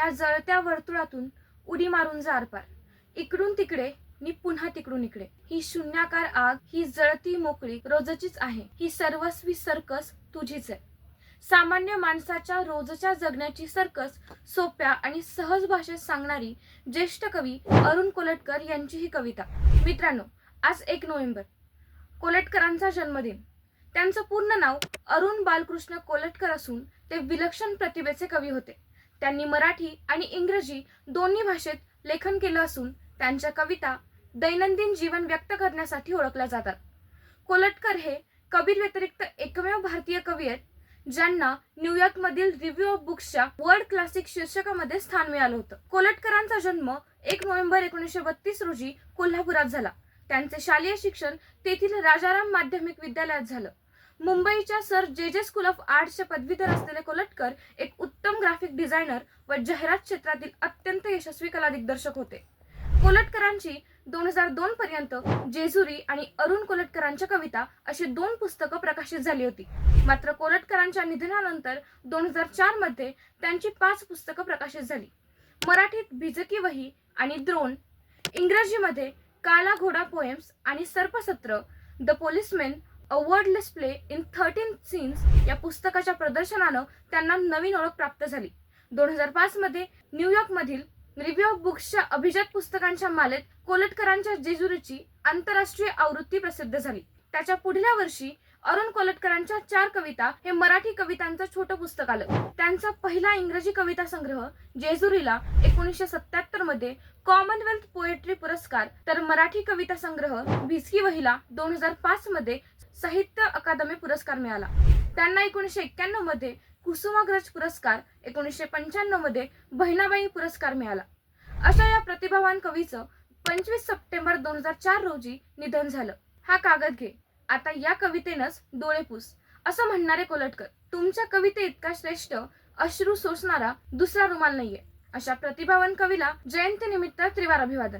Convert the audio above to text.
या जळत्या वर्तुळातून उडी मारून जा आरपार इकडून तिकडे मी पुन्हा तिकडून इकडे. ही शून्याकार आग ही जळती मोकळी रोजचीच आहे. ही सर्वस्वी सर्कस तुझीच आहे. सामान्य माणसाच्या रोजच्या जगण्याची सर्कस सोप्या आणि सहज भाषेत सांगणारी ज्येष्ठ कवी अरुण कोलटकर यांची ही कविता. मित्रांनो आज एक नोव्हेंबर. कोलटकरांचा जन्मदिन. त्यांचं पूर्ण नाव अरुण बालकृष्ण कोलटकर असून ते विलक्षण प्रतिभेचे कवी होते. त्यांनी मराठी आणि इंग्रजी दोन्ही भाषेत लेखन केलं असून त्यांच्या कविता दैनंदिन जीवन व्यक्त करण्यासाठी ओळखल्या जातात. कोलटकर हे कबीर व्यतिरिक्त एकमेव भारतीय कवी आहेत ज्यांना न्यूयॉर्कमधील रिव्ह्यू ऑफ बुक्सच्या वर्ल्ड क्लासिक शीर्षकामध्ये स्थान मिळालं होतं. कोलटकरांचा जन्म एक नोव्हेंबर एकोणीसशे बत्तीस रोजी कोल्हापुरात झाला. त्यांचे शालेय शिक्षण तेथील राजाराम माध्यमिक विद्यालयात झालं. मुंबईच्या सर जे जे स्कूल ऑफ आर्ट्सचे पदवीधर असलेले कोलटकर एक उत्तम ग्राफिक डिझायनर व जाहिरात क्षेत्रातील अत्यंत यशस्वी कला दिग्दर्शक होते. कोलटकरांची दोन हजार दोन पर्यंत जेजुरी आणि अरुण कोलटकरांच्या कविता अशी दोन पुस्तकं प्रकाशित झाली होती. मात्र कोलटकरांच्या निधनानंतर दोन हजार चारमध्ये त्यांची पाच पुस्तकं प्रकाशित झाली. मराठीत भिजकी वही आणि द्रोण इंग्रजीमध्ये काला घोडा पोएम्स आणि Sarpasatra the policeman a wordless play in thirteen scenes या पुस्तकाच्या प्रदर्शनानं त्यांना नवीन ओळख प्राप्त झाली. दोन हजार पाच मध्ये न्यूयॉर्कमधील रिव्ह्यू ऑफ बुक्सच्या अभिजात पुस्तकांच्या मालेत कोलटकरांच्या जेजुरीची आंतरराष्ट्रीय आवृत्ती प्रसिद्ध झाली. त्याच्या पुढल्या वर्षी अरुण कोलटकरांच्या चार कविता हे मराठी कवितांचं छोटं पुस्तक आलं. त्यांचा पहिला इंग्रजी कविता संग्रह जेजुरीला एकोणीसशे सत्याहत्तरमध्ये कॉमनवेल्थ पोएट्री पुरस्कार तर मराठी कविता संग्रह भिसकी वहीला दोन हजार पाच मध्ये साहित्य अकादमी पुरस्कार मिळाला. त्यांना एकोणीसशे एक्क्याण्णवमध्ये कुसुमाग्रज पुरस्कार एकोणीसशे पंच्याण्णवमध्ये बहिणाबाई पुरस्कार मिळाला. अशा या प्रतिभावान कवीचं पंचवीस सप्टेंबर दोन हजार चार रोजी निधन झालं. हा कागद घे. आता या कवितेनंच डोळेपूस असं म्हणणारे कोलटकर तुमच्या कविते इतका श्रेष्ठ अश्रू सोसणारा दुसरा रुमाल नाहीये. अशा प्रतिभावान कवीला जयंती निमित्त त्रिवार अभिवादन.